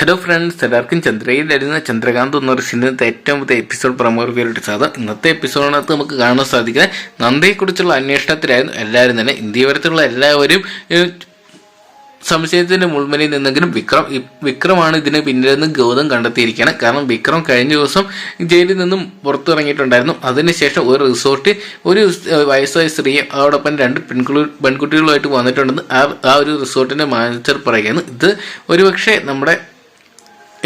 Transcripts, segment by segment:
Hello friends എല്ലാവർക്കും ചന്ദ്രയിലിരുന്ന ചന്ദ്രകാന്ത് എന്നൊരു സിനിമത്തെ ഏറ്റവും പുതിയ എപ്പിസോഡ് പ്രമോ റിവ്യൂട്ട് സാധനം ഇന്നത്തെ എപ്പിസോഡിനകത്ത് നമുക്ക് കാണാൻ സാധിക്കുന്നത് നന്ദയെക്കുറിച്ചുള്ള അന്വേഷണത്തിലായിരുന്നു എല്ലാവരും തന്നെ. ഇന്ത്യ വരത്തുള്ള എല്ലാവരും സംശയത്തിന്റെ മുൾമനയിൽ നിന്നെങ്കിലും വിക്രം വിക്രമാണ് ഇതിന് പിന്നിലെന്ന് ഗൗതം കണ്ടെത്തിയിരിക്കുകയാണ്. കാരണം വിക്രം കഴിഞ്ഞ ദിവസം ജയിലിൽ നിന്നും പുറത്തിറങ്ങിയിട്ടുണ്ടായിരുന്നു. അതിനുശേഷം ഒരു റിസോർട്ടിൽ ഒരു വയസ്സായ സ്ത്രീയെ അതോടൊപ്പം രണ്ട് പെൺകുളി പെൺകുട്ടികളുമായിട്ട് വന്നിട്ടുണ്ടെന്ന് ആ ആ ഒരു റിസോർട്ടിന്റെ മാനേജർ പറയുകയാണ്. ഇത് ഒരുപക്ഷെ നമ്മുടെ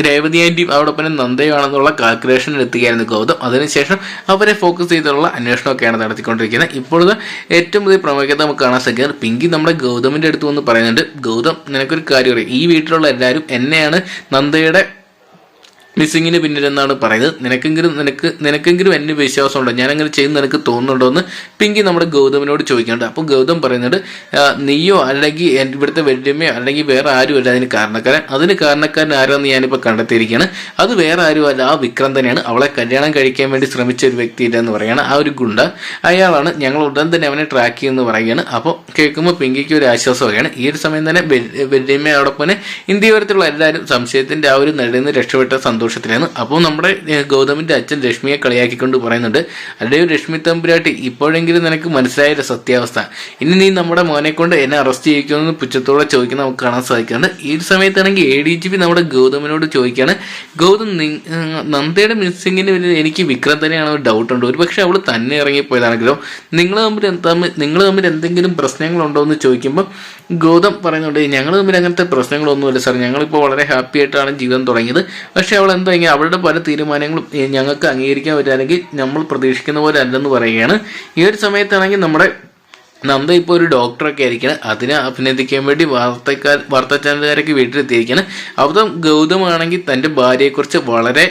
രേവതി ആന്റിയും അതോടൊപ്പം നന്ദയുമാണെന്നുള്ള കാൽക്കുലേഷനിൽ എത്തുകയായിരുന്നു ഗൗതം. അതിനുശേഷം അവരെ ഫോക്കസ് ചെയ്തുള്ള അന്വേഷണമൊക്കെയാണ് നടത്തിക്കൊണ്ടിരിക്കുന്നത്. ഇപ്പോഴത്തെ ഏറ്റവും വലിയ പ്രമുഖത നമുക്ക് കാണാൻ സാധിക്കുന്നത് പിങ്കി നമ്മുടെ ഗൗതമിന്റെ അടുത്ത് വന്ന് പറയുന്നുണ്ട് ഗൗതം നിനക്കൊരു കാര്യം അറിയാം. ഈ വീട്ടിലുള്ള എല്ലാവരും എന്നെയാണ് നന്ദയുടെ മിസ്സിങ്ങിന് പിന്നിലെന്നാണ് പറയുന്നത്. നിനക്കെങ്കിലും നിനക്ക് നിനക്കെങ്കിലും എന്നെ വിശ്വാസമുണ്ടോ? ഞാൻ അങ്ങനെ ചെയ്യുന്ന നിനക്ക് തോന്നുന്നുണ്ടോ എന്ന് പിങ്കി നമ്മുടെ ഗൗതമിനോട് ചോദിക്കുന്നുണ്ട്. അപ്പോൾ ഗൗതം പറയുന്നുണ്ട് "ആ, നീയോ അല്ലെങ്കിൽ ഇവിടുത്തെ വല്യമ്മയോ അല്ലെങ്കിൽ വേറെ ആരുമല്ല അതിന് കാരണക്കാരൻ. അതിന് കാരണക്കാരൻ ആരാന്ന് ഞാനിപ്പോൾ കണ്ടെത്തിയിരിക്കുകയാണ്. അത് വേറെ ആരുമല്ല. ആ വിക്രം തന്നെയാണ്. അവളെ കല്യാണം കഴിക്കാൻ വേണ്ടി ശ്രമിച്ച ഒരു വ്യക്തിയില്ല എന്ന് പറയുകയാണ് ആ ഒരു ഗുണ്ട. അയാളാണ് ഞങ്ങൾ ഉടൻ തന്നെ അവനെ ട്രാക്ക് ചെയ്യുമെന്ന് പറയുകയാണ്. അപ്പോൾ കേൾക്കുമ്പോൾ പിങ്കിക്ക് ഒരു ആശ്വാസമൊക്കെയാണ് ഈ ഒരു സമയം തന്നെ വല്യമ്മയോടൊപ്പം തന്നെ ഇന്ത്യ വരത്തിലുള്ള എല്ലാവരും സംശയത്തിന്റെ ആ ഒരു നിലയിൽ നിന്ന് രക്ഷപ്പെട്ട സന്തോഷത്തിലാണ്. അപ്പോൾ നമ്മുടെ ഗൗതമിന്റെ അച്ഛൻ രശ്മിയെ കളിയാക്കിക്കൊണ്ട് പറയുന്നുണ്ട് അല്ലയോ രശ്മി തമ്പുരാട്ടി ഇപ്പോഴെങ്കിലും നിനക്ക് മനസ്സിലായ സത്യാവസ്ഥ. ഇനി നീ നമ്മുടെ മോനെ കൊണ്ട് എന്നെ അറസ്റ്റ് ചെയ്യിക്കുമെന്ന് പുച്ഛത്തോടെ ചോദിക്കുന്ന നമുക്ക് കാണാൻ സാധിക്കുന്നുണ്ട്. ഈ സമയത്താണെങ്കിൽ എ ഡി ജി പി നമ്മുടെ ഗൗതമിനോട് ചോദിക്കുകയാണ് ഗൗതം നന്ദയുടെ മിസ്സിങ്ങിന് എനിക്ക് വിക്രം തന്നെയാണ് ഒരു ഡൗട്ട് ഉണ്ട് ഒരുപക്ഷെ അവൾ തന്നെ ഇറങ്ങിപ്പോയതാണെങ്കിലോ നിങ്ങൾ തമ്മിൽ തമ്മിൽ നിങ്ങൾ തമ്മിൽ എന്തെങ്കിലും പ്രശ്നങ്ങളുണ്ടോ എന്ന് ചോദിക്കുമ്പോൾ ഗൗതം പറയുന്നുണ്ട് ഞങ്ങൾ തമ്മിൽ അങ്ങനത്തെ പ്രശ്നങ്ങളൊന്നുമില്ല സാർ. ഞങ്ങളിപ്പോൾ വളരെ ഹാപ്പി ആയിട്ടാണ് ജീവിതം തുടങ്ങിയത്. പക്ഷേ അവൾ എന്താ ഇങ്ങനെ അവരുടെ പല തീരുമാനങ്ങളും ഞങ്ങൾക്ക് അംഗീകരിക്കാൻ പറ്റുകയാണെങ്കിൽ നമ്മൾ പ്രതീക്ഷിക്കുന്ന പോലെ അല്ലെന്ന് പറയുകയാണ്. ഈ ഒരു സമയത്താണെങ്കിൽ നമ്മുടെ നന്ദ ഇപ്പോൾ ഒരു ഡോക്ടറൊക്കെ ആയിരിക്കണം അതിനെ അഭിനന്ദിക്കാൻ വേണ്ടി വാർത്തക്കാർ വാർത്താ ചാനലുകാരൊക്കെ വീട്ടിലെത്തിയിരിക്കുകയാണ്. അബദ്ധം ഗൗതമാണെങ്കിൽ തന്റെ ഭാര്യയെക്കുറിച്ച് വളരെ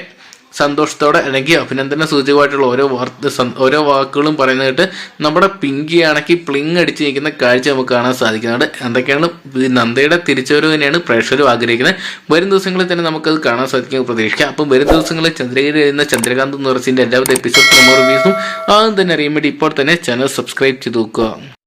സന്തോഷത്തോടെ അല്ലെങ്കിൽ അഭിനന്ദന സൂചകമായിട്ടുള്ള ഓരോ വാർത്ത ഓരോ വാക്കുകളും പറയുന്നതായിട്ട് നമ്മുടെ പിങ്കി ആണെങ്കിൽ പ്ലിങ് അടിച്ച് നിൽക്കുന്ന കാഴ്ച നമുക്ക് കാണാൻ സാധിക്കുന്നുണ്ട്. എന്തൊക്കെയാണ്? നന്ദയുടെ തിരിച്ചുവരവ് തന്നെയാണ് പ്രേക്ഷകരും ആഗ്രഹിക്കുന്നത്. വരും ദിവസങ്ങളിൽ തന്നെ നമുക്കത് കാണാൻ സാധിക്കും പ്രതീക്ഷിക്കാം. അപ്പം വരും ദിവസങ്ങളിൽ ചന്ദ്രഗിരി എഴുതുന്ന ചന്ദ്രകാന്ത് നിറച്ചിന്റെ എല്ലാവിധ എപ്പിസോഡ് പ്രമോ റിവ്യൂസും ആദ്യം തന്നെ അറിയാൻ വേണ്ടി ഇപ്പോൾ തന്നെ ചാനൽ സബ്സ്ക്രൈബ് ചെയ്ത് നോക്കുക.